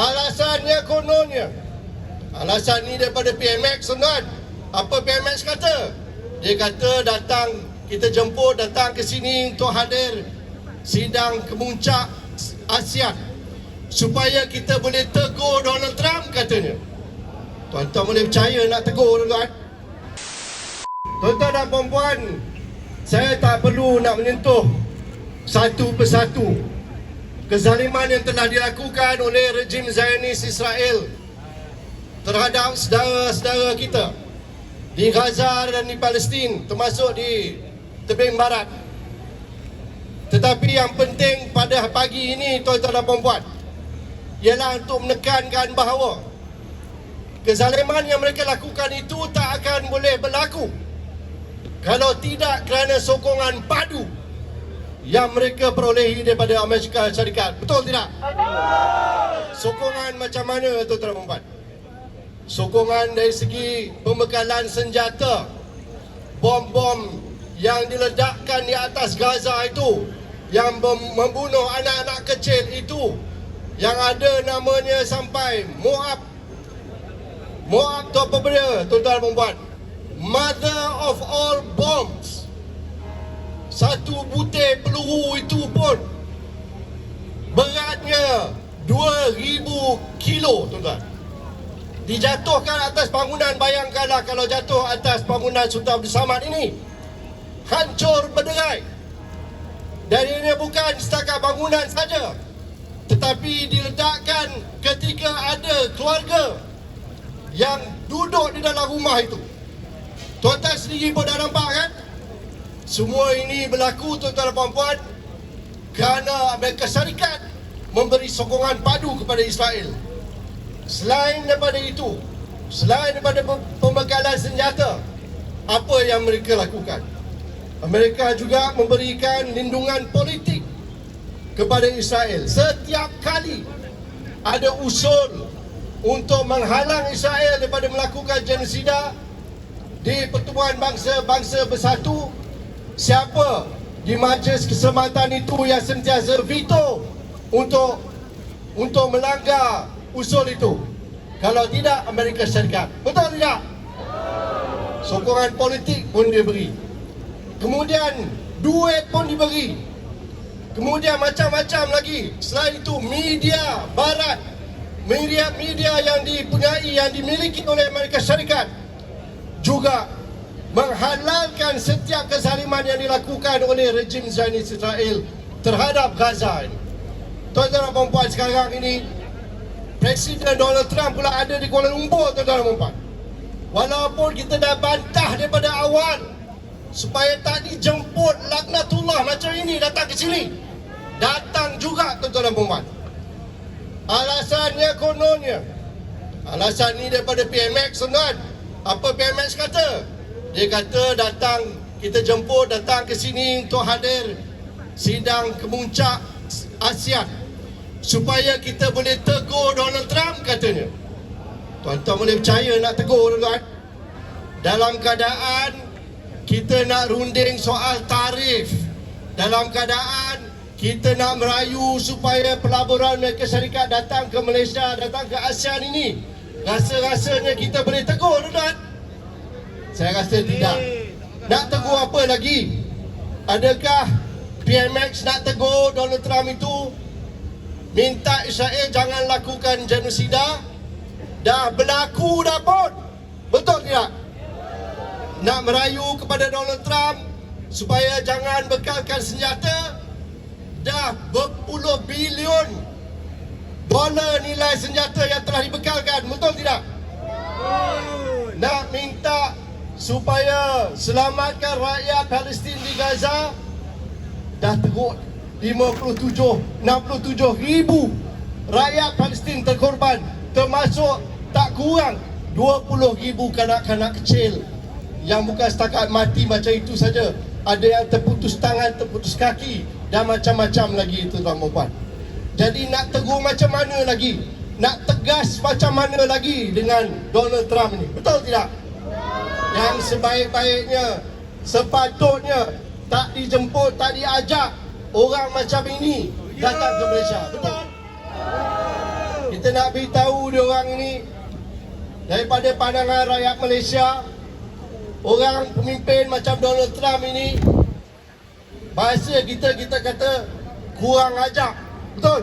Alasannya kononnya. Alasan ni daripada PMX tuan Apa PMX kata? Dia kata datang Kita jemput datang ke sini untuk hadir Sidang kemuncak ASEAN Supaya kita boleh tegur Donald Trump katanya. Tuan-tuan boleh percaya nak tegur tuan-tuan? Tuan-tuan dan perempuan Saya tak perlu nak menyentuh Satu persatu Kezaliman yang telah dilakukan oleh rejim Zionis Israel Terhadap saudara-saudara kita Di Gaza dan di Palestin Termasuk di tebing barat. Tetapi yang penting pada pagi ini Tuan-tuan dan perempuan Ialah untuk menekankan bahawa Kezaliman yang mereka lakukan itu tak akan boleh berlaku Kalau tidak kerana sokongan padu yang mereka perolehi daripada Amerika Syarikat. Betul tidak? Sokongan macam mana tuan-tuan puan? Sokongan dari segi pembekalan senjata, bom-bom yang diledakkan di atas Gaza itu, yang mem- membunuh anak-anak kecil itu, yang ada namanya sampai Moab. Moab tu apa benda tuan-tuan dan puan? Mother of all bombs. Satu butir peluru itu pun beratnya 2000 kilo tuan-tuan. Dijatuhkan atas bangunan bayangkanlah kalau jatuh atas bangunan Sultan Abdul Samad ini. Hancur berderai. Dan ini bukan setakat bangunan saja. Tetapi diledakkan ketika ada keluarga yang duduk di dalam rumah itu. Tuan-tuan sendiri pun dah nampak kan? Semua ini berlaku tuan-tuan dan puan kerana Amerika Syarikat memberi sokongan padu kepada Israel. Selain daripada itu, selain daripada pem- pembekalan senjata, apa yang mereka lakukan? Amerika juga memberikan lindungan politik kepada Israel. Setiap kali ada usul untuk menghalang Israel daripada melakukan genosida di pertemuan bangsa-bangsa bersatu siapa di majlis keselamatan itu yang sentiasa veto untuk untuk melanggar usul itu? Kalau tidak Amerika Syarikat. Betul tidak? Sokongan politik pun diberi. Kemudian duit pun diberi. Kemudian macam-macam lagi. Selain itu media barat. Media-media yang dipunyai yang dimiliki oleh Amerika Syarikat. Juga menghalalkan setiap kezaliman yang dilakukan oleh rejim Zionis Israel terhadap Gaza ini. Tuan-tuan dan puan sekarang ini Presiden Donald Trump pula ada di Kuala Lumpur tuan-tuan dan puan. Walaupun kita dah bantah daripada awal supaya tak dijemput laknatullah macam ini datang ke sini. Datang juga tuan-tuan dan puan. Alasannya kononnya Alasan ni daripada PMX tuan Apa PMX kata? Dia kata datang Kita jemput datang ke sini untuk hadir Sidang kemuncak ASEAN Supaya kita boleh tegur Donald Trump katanya. Tuan-tuan boleh percaya nak tegur tuan Dalam keadaan Kita nak runding soal tarif Dalam keadaan kita nak merayu supaya pelaburan Amerika Syarikat datang ke Malaysia, datang ke ASEAN ini. Rasa-rasanya kita boleh tegur, tuan Saya rasa tidak. Nak tegur apa lagi? Adakah PMX nak tegur Donald Trump itu minta Israel jangan lakukan genosida? Dah berlaku dah pun. Betul tidak? Nak merayu kepada Donald Trump supaya jangan bekalkan senjata dah berpuluh bilion dolar nilai senjata yang telah dibekalkan betul tidak supaya selamatkan rakyat Palestin di Gaza dah teruk 57 67 ribu rakyat Palestin terkorban termasuk tak kurang 20 ribu kanak-kanak kecil yang bukan setakat mati macam itu saja. Ada yang terputus tangan terputus kaki dan macam-macam lagi itu tuan puan. Jadi nak tegur macam mana lagi? Nak tegas macam mana lagi dengan Donald Trump ni? Betul tidak yang sebaik-baiknya sepatutnya tak dijemput tak diajak orang macam ini datang ke Malaysia betul Kita nak beritahu dia orang ini daripada pandangan rakyat Malaysia orang pemimpin macam Donald Trump ini bahasa kita kita kata kurang ajar. Betul?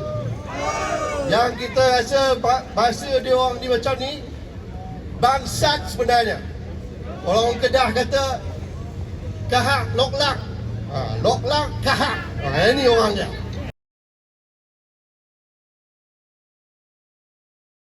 Yang kita rasa ba- bahasa dia orang ni macam ni bangsat sebenarnya. Orang Kedah kata kahak loklak. Ha, loklak kahak. Ha, ini orangnya.